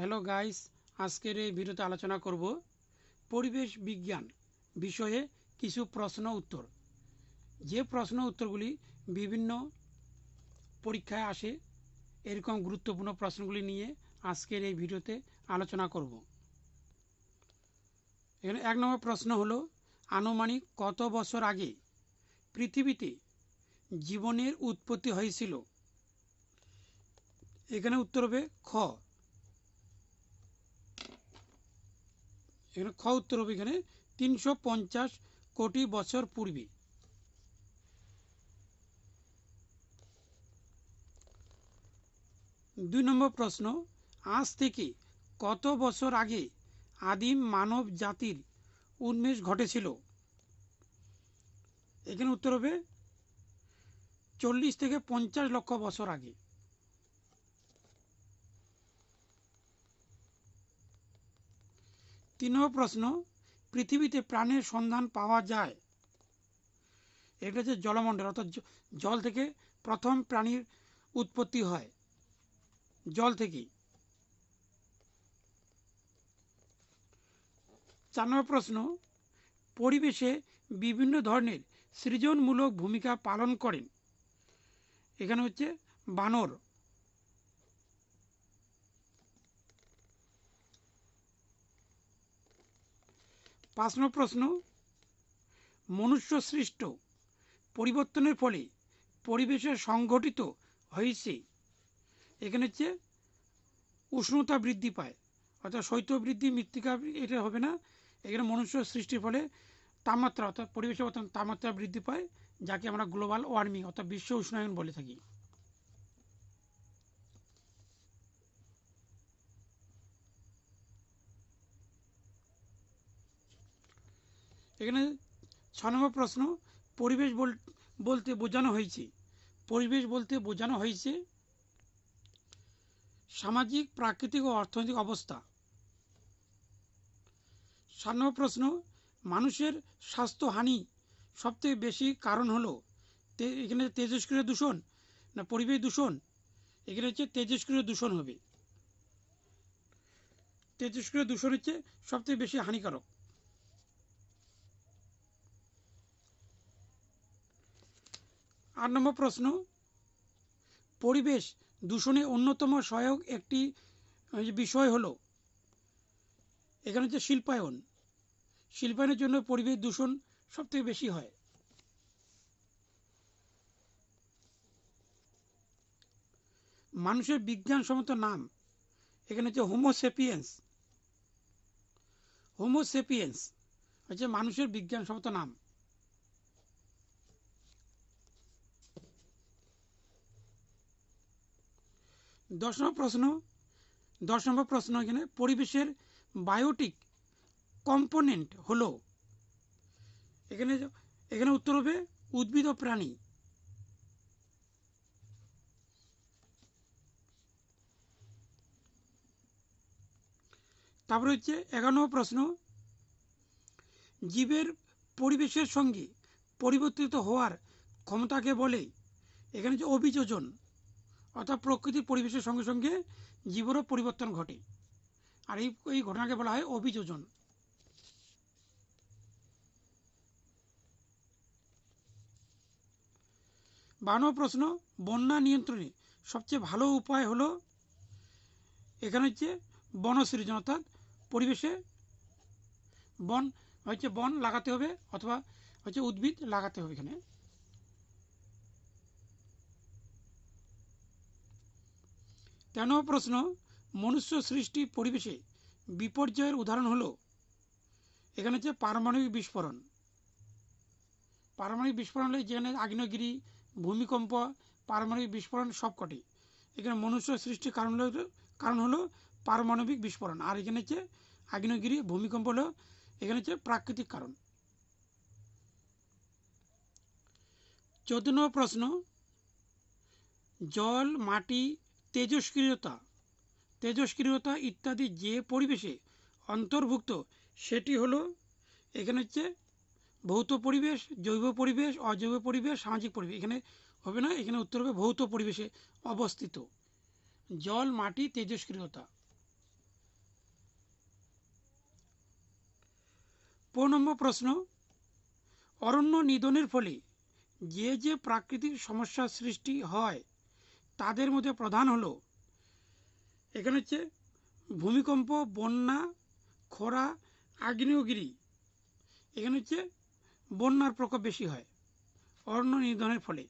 Hello guys আজকের এই ভিডিওতে আলোচনা করব পরিবেশ বিজ্ঞান বিষয়ে কিছু প্রশ্ন উত্তর। যে প্রশ্ন উত্তরগুলি বিভিন্ন পরীক্ষায় আসে, এরকম গুরুত্বপূর্ণ প্রশ্নগুলি নিয়ে আজকের এই ভিডিওতে আলোচনা করব। এখানে এক নম্বর প্রশ্ন হলো, আনুমানিক কত বছর আগে পৃথিবীতে জীবনের উৎপত্তি হয়েছিল? এখানে উত্তর হবে খ। এখানে খ উত্তর হবে এখানে, তিনশো পঞ্চাশ কোটি বছর পূর্বে। দুই নম্বর প্রশ্ন, আজ থেকে কত বছর আগে আদিম মানব জাতির উন্মেষ ঘটেছিল? এখানে উত্তর হবে, চল্লিশ থেকে পঞ্চাশ লক্ষ বছর আগে। তিন নম্বর প্রশ্ন পৃথিবীতে প্রাণের সন্ধান পাওয়া যায়। এটা হচ্ছে জলমণ্ডল, অর্থাৎ জল থেকে প্রথম প্রাণীর উৎপত্তি হয়। জল থেকেই চার নম্বর প্রশ্ন, পরিবেশে বিভিন্ন ধরনের সৃজনমূলক ভূমিকা পালন করেন। এখানে হচ্ছে বানর। পাঁচ নম্বর প্রশ্ন। মনুষ্য সৃষ্ট, পরিবর্তনের ফলে পরিবেশের সংঘটিত হয়েছে। এখানে হচ্ছে উষ্ণতা বৃদ্ধি পায়, অর্থাৎ শৈত্য বৃদ্ধি, মৃত্তিকা এটা হবে না। এখানে মনুষ্য সৃষ্টির ফলে তাপমাত্রা, অর্থাৎ পরিবেশের তাপমাত্রা বৃদ্ধি পায়, যাকে আমরা গ্লোবাল ওয়ার্মিং, অর্থাৎ বিশ্ব উষ্ণায়ন বলে থাকি। এখানে ছ নম্বর প্রশ্ন, পরিবেশ বলতে বোঝানো হয়েছে। পরিবেশ বলতে বোঝানো হয়েছে সামাজিক, প্রাকৃতিক ও অর্থনৈতিক অবস্থা। সাত নম্বর প্রশ্ন, মানুষের স্বাস্থ্যহানি সবথেকে বেশি কারণ হলো এখানে তেজস্ক্রিয় দূষণ না পরিবেশ দূষণ? এখানে হচ্ছে তেজস্ক্রিয় দূষণ হবে। তেজস্ক্রিয় দূষণ হচ্ছে সবথেকে বেশি হানিকারক। আট নম্বর প্রশ্ন। পরিবেশ দূষণে অন্যতম সহায়ক একটি বিষয় হলো, এখানে হচ্ছে শিল্পায়ন। শিল্পায়নের জন্য পরিবেশ দূষণ সবথেকে বেশি হয়। মানুষের বিজ্ঞানসম্মত নাম, এখানে হচ্ছে হোমোসেপিয়েন্স হোমোসেপিয়েন্স হচ্ছে মানুষের বিজ্ঞানসম্মত নাম। দশ নম্বর প্রশ্ন, দশ নম্বর প্রশ্ন এখানে, পরিবেশের বায়োটিক কম্পোনেন্ট হলো। এখানে এখানে উত্তর হবে উদ্ভিদ ও প্রাণী। তারপরে হচ্ছে এগারো প্রশ্ন, জীবের পরিবেশের সঙ্গে পরিবর্তিত হওয়ার ক্ষমতাকে বলে, এখানে যে অভিযোজন অর্থাৎ প্রকৃতির পরিবেশের সঙ্গে সঙ্গে জীবেরও পরিবর্তন ঘটে। আর এই এই ঘটনাকে বলা হয় অভিযোজন। বানো প্রশ্ন, বন্যা নিয়ন্ত্রণে সবচেয়ে ভালো উপায় হলো এখানে হচ্ছে বনসৃজন অর্থাৎ পরিবেশে বন, হচ্ছে বন লাগাতে হবে অথবা হচ্ছে উদ্ভিদ লাগাতে হবে এখানে। তেরো প্রশ্ন? মনুষ্য সৃষ্টি পরিবেশে বিপর্যয়ের উদাহরণ হলো, এখানে হচ্ছে পারমাণবিক বিস্ফোরণ। পারমাণবিক বিস্ফোরণ হলে যেখানে আগ্নেয়গিরি, ভূমিকম্প, পারমাণবিক বিস্ফোরণ সবকটি। এখানে মনুষ্য সৃষ্টির কারণ হলো কারণ হলো পারমাণবিক বিস্ফোরণ। আর এখানে হচ্ছে আগ্নেয়গিরি, ভূমিকম্প হলো এখানে হচ্ছে প্রাকৃতিক কারণ। চোদ্দ প্রশ্ন, জল, মাটি তেজস্ক্রিয়তা তেজস্ক্রিয়তা ইত্যাদি যে পরিবেশে অন্তর্ভুক্ত, সেটি হলো এখানে হচ্ছে ভৌত পরিবেশ, জৈব পরিবেশ, অজৈব পরিবেশ, সামাজিক পরিবেশ। এখানে হবে না, এখানে উত্তর হবে ভৌত পরিবেশে অবস্থিত। জল, মাটি, তেজস্ক্রিয়তা। পনেরো নম্বর প্রশ্ন, অরণ্য নিধনের ফলে যে যে প্রাকৃতিক সমস্যা সৃষ্টি হয় তাদের মধ্যে প্রধান হলো, এখানে হচ্ছে ভূমিকম্প, বন্যা, খরা, আগ্নেয়গিরি। এখানে হচ্ছে বন্যার প্রকোপ বেশি হয়, অরণ্য নিধনের ফলে।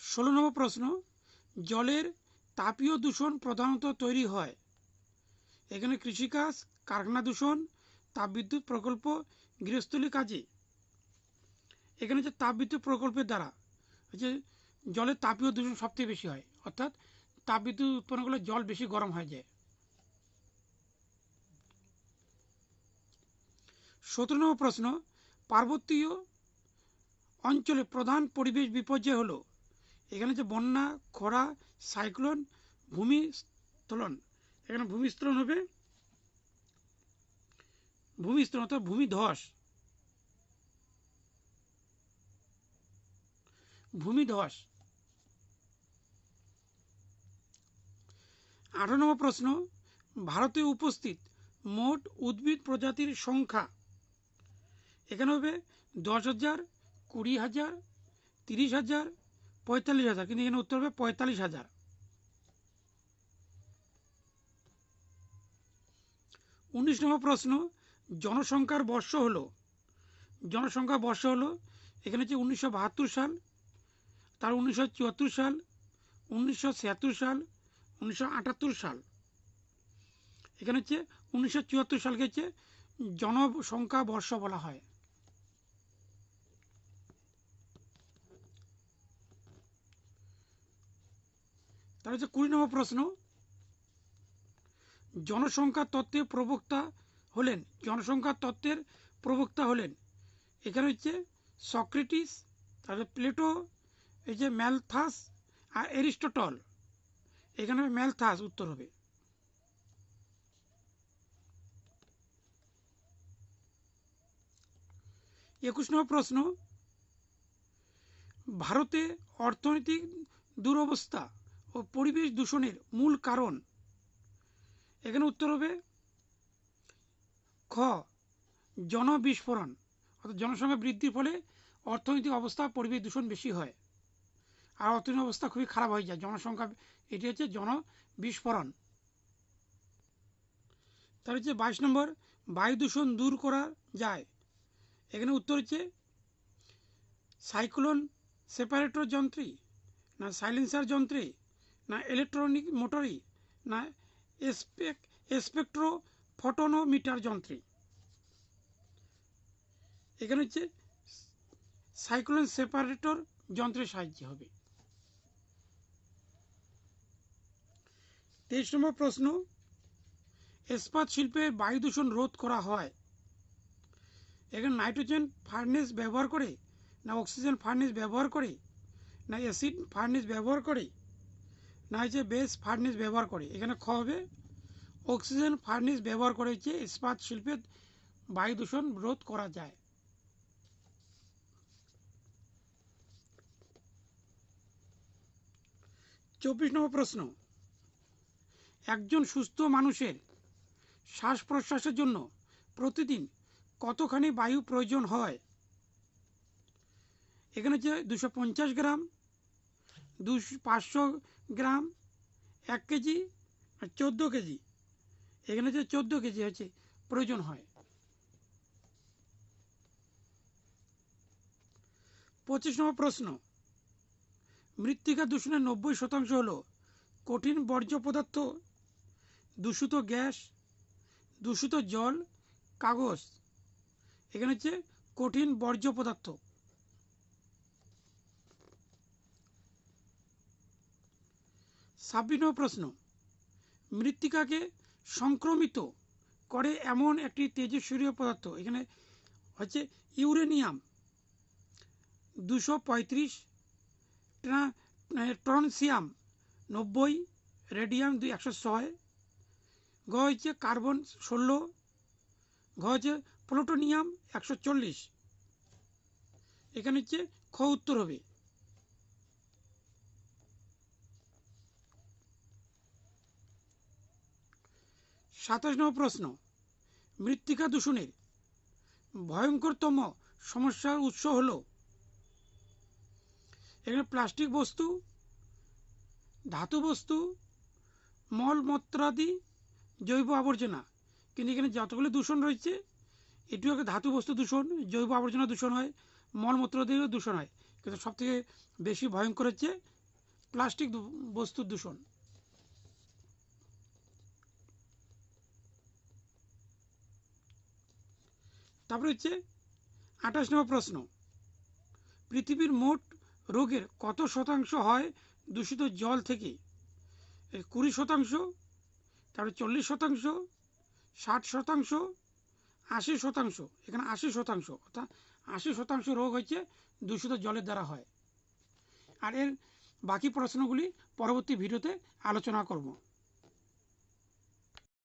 ষোলো নম্বর প্রশ্ন, জলের তাপীয় দূষণ প্রধানত তৈরি হয়। এখানে কৃষিকাজ, কারখানা দূষণ, তাপবিদ্যুৎ প্রকল্প, গৃহস্থলী কাজে। এখানে হচ্ছে তাপবিদ্যুৎ প্রকল্পের দ্বারা হচ্ছে জলের তাপীয় দূষণ সবথেকে বেশি হয়। অর্থাৎ তাপবিদ্যুৎ উৎপন্ন করলে জল বেশি গরম হয়ে যায়। সতেরো নম্বর প্রশ্ন, পার্বতীয় অঞ্চলে প্রধান পরিবেশ বিপর্যয় হলো এখানে যে বন্যা, খরা, সাইক্লোন ভূমিস্খলন এখানে ভূমিস্খলন হবে ভূমিস্খলন অর্থাৎ ভূমিধস। ভূমিধস। আঠারো নম্বর প্রশ্ন, ভারতে উপস্থিত মোট উদ্ভিদ প্রজাতির সংখ্যা। এখানে হবে দশ হাজার, কুড়ি হাজার, তিরিশ হাজার, পঁয়তাল্লিশ হাজার, কিন্তু এখানে উত্তর হবে পঁয়তাল্লিশ হাজার। উনিশ নম্বর প্রশ্ন, জনসংখ্যার বর্ষ হলো। জনসংখ্যা বর্ষ হলো, এখানে হচ্ছে উনিশশো বাহাত্তর সাল তার উনিশশো চুয়াত্তর সাল, উনিশশো ছিয়াত্তর সাল, উনিশশো আটাত্তর সাল। এখানে হচ্ছে উনিশশো চুয়াত্তর সালকে হচ্ছে জনসংখ্যা বর্ষ বলা হয়। তার হচ্ছে কুড়ি নম্বর প্রশ্ন। জনসংখ্যা তত্ত্বের প্রবক্তা হলেন, জনসংখ্যা তত্ত্বের প্রবক্তা হলেন। এখানে হচ্ছে সক্রেটিস, তারপরে প্লেটো এই যে ম্যালথাস আর এরিস্টটল, এখানে হবে ম্যালথাস উত্তর হবে। একুশ নম্বর প্রশ্ন, ভারতে অর্থনৈতিক দুরবস্থা ও পরিবেশ দূষণের মূল কারণ। এখানে উত্তর হবে, খ, জনবিস্ফোরণ, অর্থাৎ জনসংখ্যা বৃদ্ধির ফলে অর্থনৈতিক অবস্থা পরিবেশ দূষণ বেশি হয়। আর অর্থনৈতিক অবস্থা খুবই খারাপ হয়ে যায়। জনসংখ্যা, এটি হচ্ছে জন বিস্ফোরণ তার হচ্ছে বাইশ নম্বর, বায়ু দূষণ দূর করা যায়। এখানে উত্তর হচ্ছে সাইক্লোন সেপারেটর যন্ত্রী, না সাইলেন্সার যন্ত্রে, না ইলেকট্রনিক মোটরি না এসপেক স্পেকট্রো ফটোনোমিটার যন্ত্রে। এখানে হচ্ছে সাইক্লোন সেপারেটর যন্ত্রের সাহায্যে হবে। তেইশ নম্বর প্রশ্ন, ইস্পাত শিল্পে বায়ু দূষণ রোধ করা হয়। এখানে নাইট্রোজেন ফার্নেস ব্যবহার করে না অক্সিজেন ফার্নেস ব্যবহার করে না অ্যাসিড ফার্নেস ব্যবহার করে না হচ্ছে বেস ফার্নেস ব্যবহার করে। এখানে খ হবে, অক্সিজেন ফার্নেস ব্যবহার করে হচ্ছে ইস্পাত শিল্পে বায়ু দূষণ রোধ করা যায়। চব্বিশ নম্বর প্রশ্ন একজন সুস্থ মানুষের শ্বাস প্রশ্বাসের জন্য প্রতিদিন কতখানি বায়ু প্রয়োজন হয়? এখানে হচ্ছে দুশো পঞ্চাশ গ্রাম, দুশো পাঁচশো গ্রাম, এক কেজি আর চোদ্দ কেজি। এখানে হচ্ছে চোদ্দ কেজি হচ্ছে প্রয়োজন হয়। পঁচিশ নম্বর প্রশ্ন। মৃত্তিকা দূষণের নব্বই শতাংশ হল কঠিন বর্জ্য পদার্থ দূষিত গ্যাস, দূষিত জল, কাগজ। এখানে হচ্ছে কঠিন বর্জ্য পদার্থ। ছাব্বিশ প্রশ্ন। মৃত্তিকাকে সংক্রমিত করে এমন একটি তেজস্বরীয় পদার্থ। এখানে হচ্ছে ইউরেনিয়াম। দুশো পঁয়ত্রিশ ট্রনসিয়াম, নব্বই রেডিয়াম দুই একশো ছয় গ হচ্ছে কার্বন ষোলো ঘ হচ্ছে প্লুটোনিয়াম একশো চল্লিশ। এখানে হচ্ছে খ উত্তর হবে। সাতাশ নম্বর প্রশ্ন। মৃত্তিকা দূষণের ভয়ঙ্করতম সমস্যার উৎস হল। এখানে প্লাস্টিক বস্তু, ধাতু বস্তু, মলমূত্রাদি জৈব আবর্জনা। কিন্তু এখানে যতগুলো দূষণ রয়েছে, এটিও একটা ধাতু বস্তু দূষণ, জৈব আবর্জনা দূষণ হয় মলমূত্র দিয়েও দূষণ হয়। কিন্তু সবথেকে বেশি ভয়ঙ্কর হচ্ছে প্লাস্টিক বস্তুর দূষণ। তারপরে হচ্ছে আঠাশ নম্বর প্রশ্ন। পৃথিবীর মোট রোগের কত শতাংশ হয় দূষিত জল থেকে? কুড়ি শতাংশ তারপরে চল্লিশ শতাংশ, ষাট শতাংশ, আশি শতাংশ, এখানে আশি শতাংশ, অর্থাৎ আশি শতাংশ রোগ হচ্ছে দূষিত জলের দ্বারা হয়। আর এর বাকি প্রশ্নগুলি পরবর্তী ভিডিওতে আলোচনা করব।